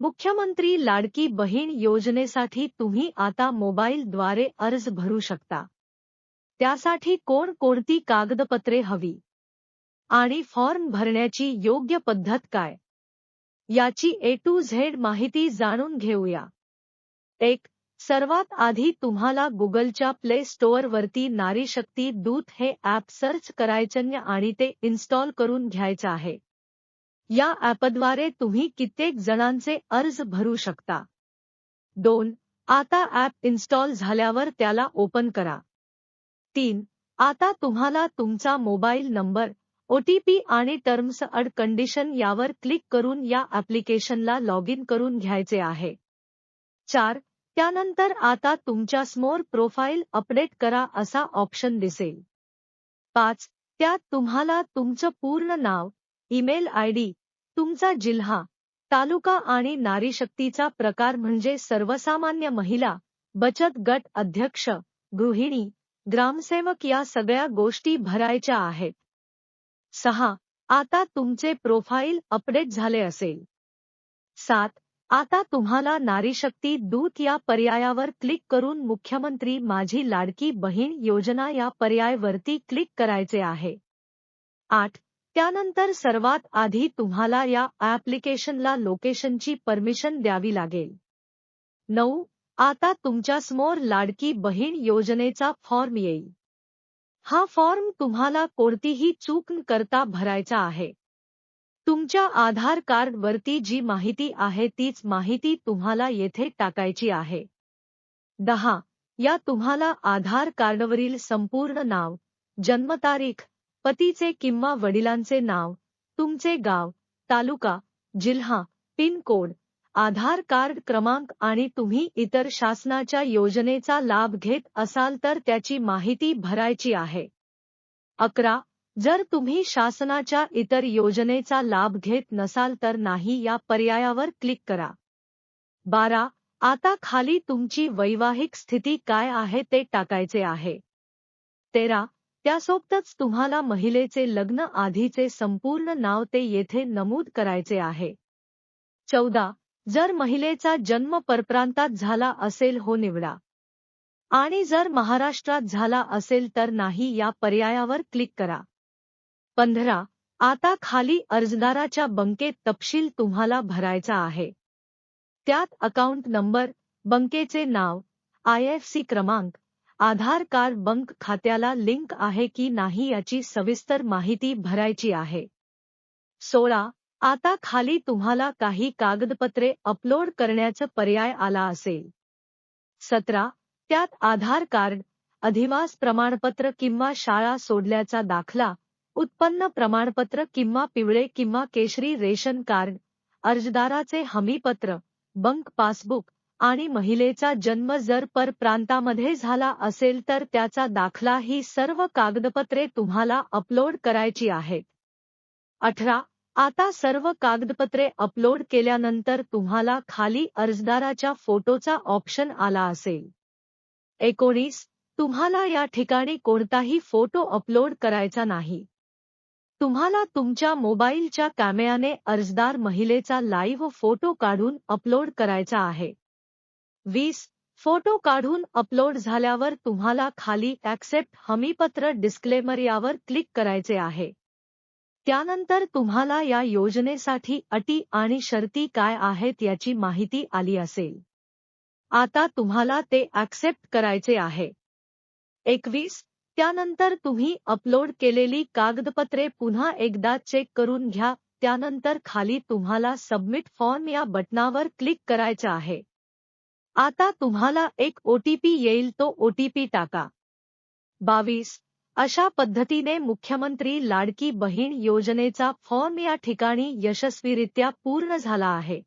मुख्यमंत्री लाडकी बहीण योजनेसाठी तुम्ही आता मोबाईलद्वारे अर्ज भरू शकता. त्यासाठी कोण कोणती कागदपत्रे हवी? आणि फॉर्म भरण्याची योग्य पद्धत काय? याची ए टू झेड माहिती जाणून घेऊया. एक सर्वात आधी तुम्हाला गुगलच्या प्ले स्टोअरवरती नारी शक्ती दूत हे ॲप सर्च करायचं आणि ते इन्स्टॉल करून घ्यायचं आहे. या ॲपद्वारे तुम्ही कित्येक जणांचे अर्ज भरू शकता. दोन आता ॲप इन्स्टॉल झाल्यावर त्याला ओपन करा. तीन आता तुम्हाला तुमचा mobile number O T P आणि टर्म्स अड कंडिशन यावर क्लिक करून या ॲप्लिकेशनला लॉग इन करून घ्यायचे आहे. चार त्यानंतर आता तुमच्या स्मोर प्रोफाईल अपडेट करा असा ऑप्शन दिसेल. पाच त्यात तुम्हाला तुमचं पूर्ण नाव ईमेल आय डी तुमचा जिल्हा तालुका आणि नारीशक्तीचा प्रकार म्हणजे सर्वसामान्य महिला बचत गट अध्यक्ष गृहिणी ग्रामसेवक या सगळ्या गोष्टी भरायच्या आहेत. सहा आता तुमचे प्रोफाईल अपडेट झाले असेल. सात आता तुम्हाला नारीशक्ती दूत या पर्यायावर क्लिक करून मुख्यमंत्री माझी लाडकी बहीण योजना या पर्यायवरती क्लिक करायचे आहे. आठ त्यानंतर सर्वात आधी तुम्हाला या ॲप्लिकेशनला लोकेशनची परमिशन द्यावी लागेल. नऊ आता तुमच्यासमोर लाडकी बहीण योजनेचा फॉर्म येईल. हा फॉर्म तुम्हाला कोणतीही चूक न करता भरायचा आहे. तुमच्या आधार कार्ड वरती जी माहिती आहे तीच माहिती तुम्हाला येथे टाकायची आहे. दहा या तुम्हाला आधार कार्डवरील संपूर्ण नाव जन्मतारीख पतीचे किंवा वडिलांचे नाव तुमचे गाव तालुका जिल्हा पिन कोड आधार कार्ड क्रमांक आणि तुम्ही इतर शासनाच्या योजनेचा लाभ घेत असाल तर त्याची माहिती भरायची आहे. अकरा जर तुम्ही शासनाच्या इतर योजनेचा लाभ घेत नसाल तर नाही या पर्यायावर क्लिक करा. बारा आता खाली तुमची वैवाहिक स्थिती काय आहे ते टाकायचे आहे. तेरा त्यासोबतच तुम्हाला महिलेचे लग्न आधीचे संपूर्ण नाव ते येथे नमूद करायचे आहे. चौदा. जर महिलेचा जन्म परप्रांतात झाला असेल हो निवडा. आणि जर महाराष्ट्रात झाला असेल तर नाही या पर्यायावर क्लिक करा. पंधरा. आता खाली अर्जदाराच्या बंकेत तपशील तुम्हाला भरायचा आहे. त्यात अकाउंट नंबर बंकेचे नाव आय एफ सी क्रमांक आधार कार्ड बंक खात्याला लिंक आहे की नाही याची सविस्तर माहिती भरायची आहे. सोळा आता खाली तुम्हाला काही कागदपत्रे अपलोड करण्याचा पर्याय आला असेल. सतरा त्यात आधार कार्ड अधिवास प्रमाणपत्र किंवा शाळा सोडल्याचा दाखला उत्पन्न प्रमाणपत्र किंवा पिवळे किंवा केशरी रेशन कार्ड अर्जदाराचे हमीपत्र बंक पासबुक आणि महिलेचा जन्म जर परप्रांतामध्ये झाला असेल तर त्याचा दाखला ही सर्व कागदपत्रे तुम्हाला अपलोड करायची आहेत. अठरा आता सर्व कागदपत्रे अपलोड केल्यानंतर तुम्हाला खाली अर्जदाराच्या फोटोचा ऑप्शन आला असेल. एकोणीस तुम्हाला या ठिकाणी कोणताही फोटो अपलोड करायचा नाही. तुम्हाला तुमच्या मोबाईलच्या कॅमेऱ्याने अर्जदार महिलेचा लाईव्ह फोटो काढून अपलोड करायचा आहे. वीस. फोटो काढून अपलोड झाल्यावर तुम्हाला खाली ॲक्सेप्ट हमीपत्र डिस्क्लेमर यावर क्लिक करायचे आहे. त्यानंतर तुम्हाला या योजनेसाठी अटी आणि शर्ती काय आहेत याची माहिती आली असेल. आता तुम्हाला ते ॲक्सेप्ट करायचे आहे. एकवीस. त्यानंतर तुम्ही अपलोड केलेली कागदपत्रे पुन्हा एकदा चेक करून घ्या. त्यानंतर खाली तुम्हाला सबमिट फॉर्म या बटनावर क्लिक करायचं आहे. आता तुम्हाला एक ओटीपी येईल तो ओटीपी टाका. बावीस. अशा पद्धतीने मुख्यमंत्री लाडकी बहीण योजनेचा फॉर्म या ठिकाणी यशस्वीरित्या पूर्ण झाला आहे.